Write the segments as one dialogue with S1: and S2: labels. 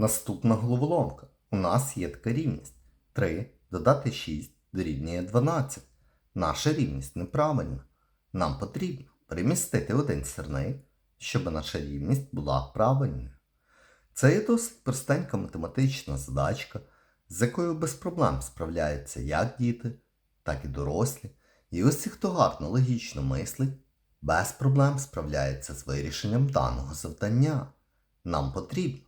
S1: Наступна головоломка. У нас є така рівність. 3 додати 6 дорівнює 12. Наша рівність неправильна. Нам потрібно перемістити один сірник, щоб наша рівність була правильною. Це є досить простенька математична задачка, з якою без проблем справляються як діти, так і дорослі. І усі, хто гарно логічно мислить, без проблем справляється з вирішенням даного завдання. Нам потрібно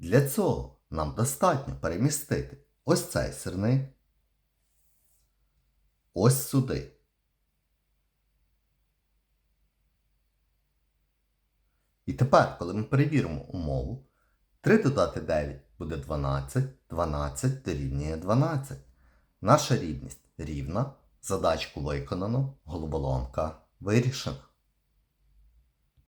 S1: Для цього нам достатньо перемістити ось цей сирник ось сюди. І тепер, коли ми перевіримо умову, 3 додати 9 буде 12, 12 дорівнює 12. Наша рівність рівна, задачку виконано, головоломка вирішена.